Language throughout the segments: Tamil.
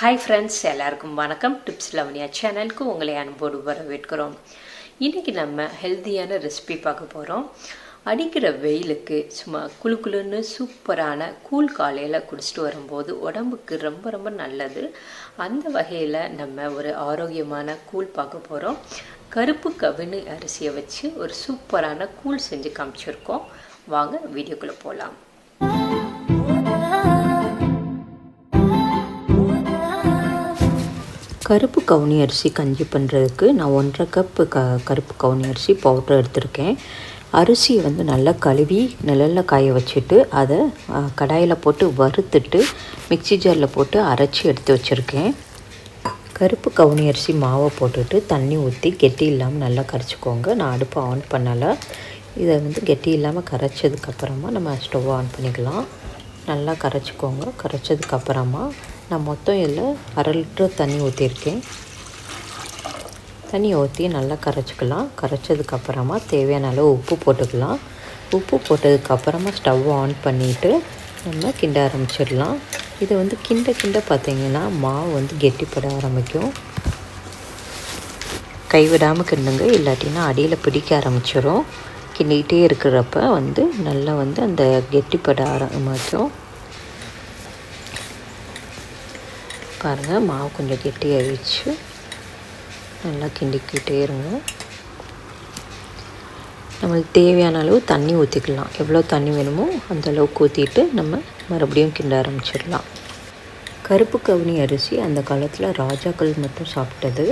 ஹாய் ஃப்ரெண்ட்ஸ் எல்லாருக்கும் வணக்கம். டிப்ஸ் லவனியா சேனலுக்கு உங்களை அன்போடு வரவேற்கிறோம். இன்றைக்கி நம்ம ஹெல்த்தியான ரெசிபி பார்க்க போகிறோம் அடிக்கிற வெயிலுக்கு சும்மா குளு குளுன்னு சூப்பரான கூழ் காலையில் குடிச்சிட்டு வரும்போது உடம்புக்கு ரொம்ப ரொம்ப நல்லது. அந்த வகையில் நம்ம ஒரு ஆரோக்கியமான கூழ் பார்க்க போகிறோம் கருப்பு கவினு அரிசியை வச்சு ஒரு சூப்பரான கூழ் செஞ்சு காமிச்சிருக்கோம். வாங்க வீடியோக்குள்ளே போகலாம் கருப்பு கவுனி அரிசி கஞ்சி பண்ணுறதுக்கு நான் ஒன்றரை கப்பு க கருப்பு கவுனி அரிசி பவுட்ரு எடுத்திருக்கேன். அரிசியை வந்து நல்லா கழுவி நிழலில் காய வச்சுட்டு அதை கடாயில் போட்டு வறுத்துட்டு மிக்சி ஜாரில் போட்டு அரைச்சி எடுத்து வச்சுருக்கேன். கருப்பு கவுனி அரிசி மாவை போட்டுட்டு தண்ணி ஊற்றி கெட்டி இல்லாமல் நல்லா கரைச்சிக்கோங்க. நான் அடுப்பை ஆன் பண்ணலை. இதை வந்து கெட்டி இல்லாமல் கரைச்சதுக்கப்புறமா நம்ம ஸ்டவ் ஆன் பண்ணிக்கலாம். நல்லா கரைச்சிக்கோங்க. கரைச்சதுக்கப்புறமா நான் மொத்தம் இதில் அரை லிட்டர் தண்ணி ஊற்றிருக்கேன். தண்ணி ஊற்றி நல்லா கரைச்சிக்கலாம். கரைச்சதுக்கப்புறமா தேவையான அளவு உப்பு போட்டுக்கலாம். உப்பு போட்டதுக்கப்புறமா ஸ்டவ் ஆன் பண்ணிவிட்டு நம்ம கிண்ட ஆரம்பிச்சிடலாம். இதை வந்து கிண்ட கிண்ட பார்த்திங்கன்னா மாவு வந்து கெட்டிப்பட ஆரம்பிக்கும். கைவிடாமல் கிண்டுங்க. இல்லாட்டினா அடியில் பிடிக்க ஆரம்பிச்சிடும் கிண்டிக்கிட்டே இருக்கிறப்ப வந்து நல்லா வந்து அந்த கெட்டிப்பட ஆரம்பிக்கும். பாருங்கள் மாவு கொஞ்சம் கெட்டியாகிடுச்சு நல்லா கிண்டிக்கிட்டே இருங்க. நம்மளுக்கு தேவையான அளவு தண்ணி ஊற்றிக்கலாம் எவ்வளோ தண்ணி வேணுமோ அந்த அளவுக்கு ஊற்றிட்டு நம்ம மறுபடியும் கிண்ட ஆரம்பிச்சிடலாம். கருப்பு கவுனி அரிசி அந்த காலத்தில் ராஜாக்கள் மட்டும் சாப்பிட்டது.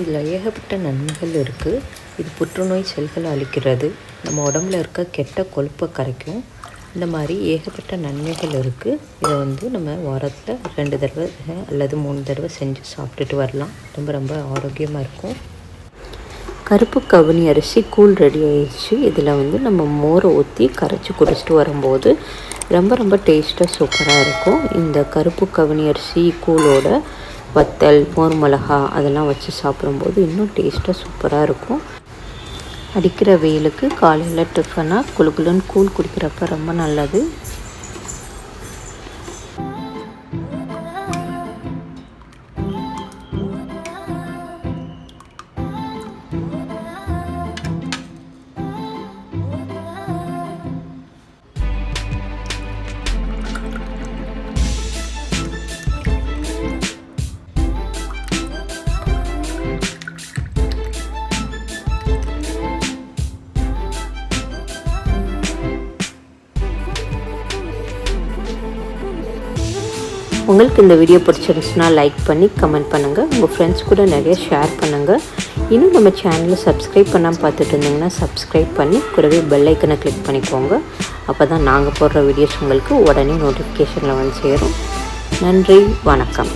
இதில் ஏகப்பட்ட நன்மைகள் இருக்குது இது புற்றுநோய் செல்களை அழிக்கிறது. நம்ம உடம்புல இருக்க கெட்ட கொழுப்பை கரைக்கும். இந்த மாதிரி ஏகப்பட்ட நன்மைகள் இருக்குது இதை வந்து நம்ம வாரத்தில் ரெண்டு தடவை அல்லது மூணு தடவை செஞ்சு சாப்பிட்டுட்டு வரலாம். ரொம்ப ரொம்ப ஆரோக்கியமாக இருக்கும். கருப்பு கவுனி அரிசி கூழ் ரெடி ஆயிடுச்சு. இதில் வந்து நம்ம மோரை ஊற்றி கரைச்சி குடிச்சிட்டு வரும்போது ரொம்ப ரொம்ப டேஸ்ட்டாக சூப்பராக இருக்கும். இந்த கருப்பு கவுனி அரிசி கூழோட வத்தல் மோர் மிளகா அதெல்லாம் வச்சு சாப்பிடும்போது இன்னும் டேஸ்ட்டாக சூப்பராக இருக்கும். அடிக்கிற வெயிலுக்கு காலையில் டிஃபனாக குழுகுலுன்னு கூழ் குடிக்கிறப்ப ரொம்ப நல்லது. உங்களுக்கு இந்த வீடியோ பிடிச்சிருந்துச்சுன்னா லைக் பண்ணி கமெண்ட் பண்ணுங்கள் உங்கள் ஃப்ரெண்ட்ஸ் கூட நிறைய ஷேர் பண்ணுங்கள் இன்னும் நம்ம சேனலில் சப்ஸ்கிரைப் பண்ணாமல் பார்த்துட்டு இருந்தீங்கன்னா சப்ஸ்கிரைப் பண்ணி கூடவே பெல் ஐக்கனை கிளிக் பண்ணிக்கோங்க. அப்போ தான் நாங்கள் போடுற வீடியோஸ் உங்களுக்கு உடனே நோட்டிஃபிகேஷனில் வந்து சேரும். நன்றி வணக்கம்.